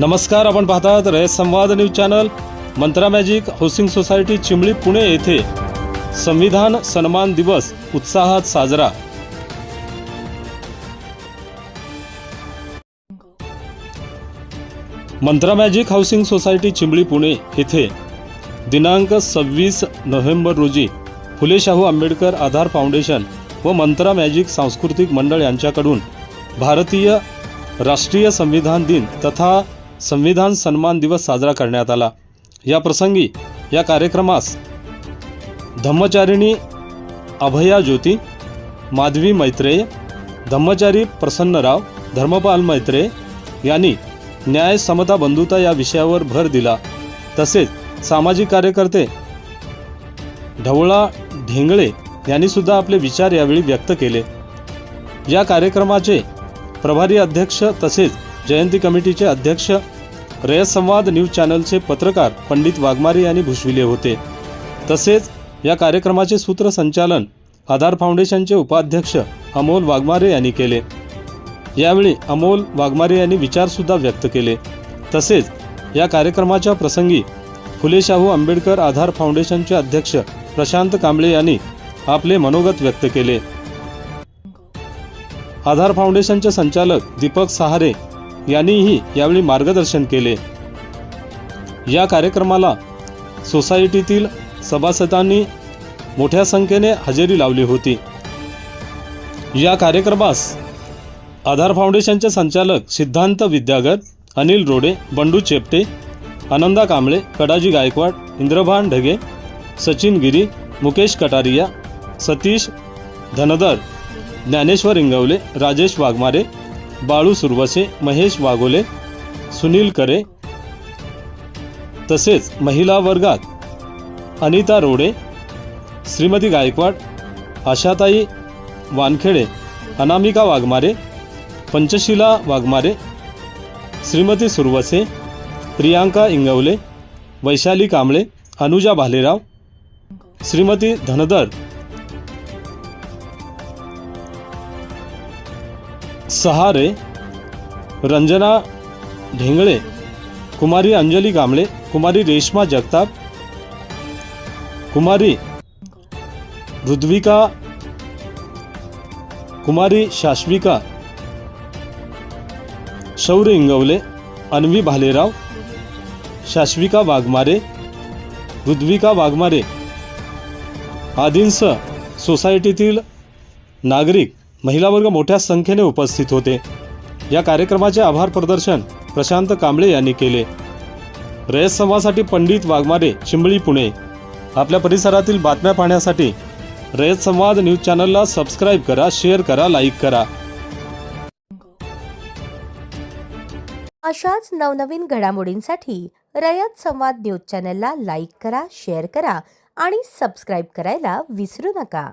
नमस्कार आपण पाहतात Rayat Samvad news channel Mantra Magic housing society Chimli Pune येथे संविधान सन्मान दिवस उत्साहात साजरा. Mantra Magic housing society Chimbali Pune येथे दिनांक सव्वीस नोव्हेंबर रोजी फुले शाहू आंबेडकर आधार फाउंडेशन व मंत्रा मॅजिक सांस्कृतिक मंडळ यांच्याकडून भारतीय राष्ट्रीय संविधान दिन तथा संविधान सन्मान दिवस साजरा करण्यात आला. या प्रसंगी या कार्यक्रमास धम्मचारिणी अभया ज्योती माधवी मैत्रेय धम्मचारी प्रसन्नराव धर्मपाल मैत्रेय यांनी न्याय समता बंधुता या विषयावर भर दिला. तसेच सामाजिक कार्यकर्ते ढवळा ढेंगळे यांनी सुद्धा आपले विचार यावेळी व्यक्त केले. या कार्यक्रमाचे प्रभारी अध्यक्ष तसेच जयंती कमिटीचे अध्यक्ष रयत संवाद न्यूज चॅनलचे पत्रकार पंडित वाघमारे यांनी भूषविले होते. तसेच या कार्यक्रमाचे सूत्रसंचालन आधार फाउंडेशनचे उपाध्यक्ष अमोल वाघमारे यांनी केले. यावेळी अमोल वाघमारे यांनी विचारसुद्धा व्यक्त केले. तसेच या कार्यक्रमाच्या प्रसंगी फुले शाहू आंबेडकर आधार फाउंडेशनचे अध्यक्ष प्रशांत कांबळे यांनी आपले मनोगत व्यक्त केले. आधार फाउंडेशनचे संचालक दीपक सहारे यांनीही यावेळी मार्गदर्शन केले. या कार्यक्रमाला सोसायटीतील सभासदांनी मोठ्या संख्येने हजेरी लावली होती. या कार्यक्रमास आधार फाउंडेशनचे संचालक सिद्धांत विद्यागर अनिल रोडे बंडू चेपटे आनंदा कांबळे कडाजी गायकवाड इंद्रभान ढगे सचिन गिरी मुकेश कटारिया सतीश धनदर ज्ञानेश्वर इंगवले राजेश वाघमारे बाळू सुरवसे महेश वाघोले सुनील करे तसेच महिला वर्गात अनिता रोडे श्रीमती गायकवाड आशाताई वानखेडे अनामिका वाघमारे पंचशिला वाघमारे श्रीमती सुरवसे प्रियांका इंगवले वैशाली कांबळे अनुजा भालेराव श्रीमती धनदर सहारे रंजना ढेंगळे कुमारी अंजली गामळे कुमारी रेश्मा जगताप कुमारी रुद्विका कुमारी शाश्विका शौर्य इंगवले अन्वी भालेराव शाश्विका वाघमारे रुद्विका वाघमारे आदींसह सोसायटीतील नागरिक महिला वर्ग मोठ्या संख्येने उपस्थित होते. या कार्यक्रमाचे आभार प्रदर्शन प्रशांत कांबळे यांनी केले. रयत संवादसाठी पंडित वाघमारे चिंबळी पुणे. आपल्या परिसरातील बातम्या पाहण्यासाठी रयत संवाद न्यूज चॅनलला सबस्क्राईब करा शेअर करा लाईक करा. अशाच नवनवीन घडामोडींसाठी रयत संवाद न्यूज चॅनलला लाईक करा शेअर करा आणि सबस्क्राईब करायला विसरू नका.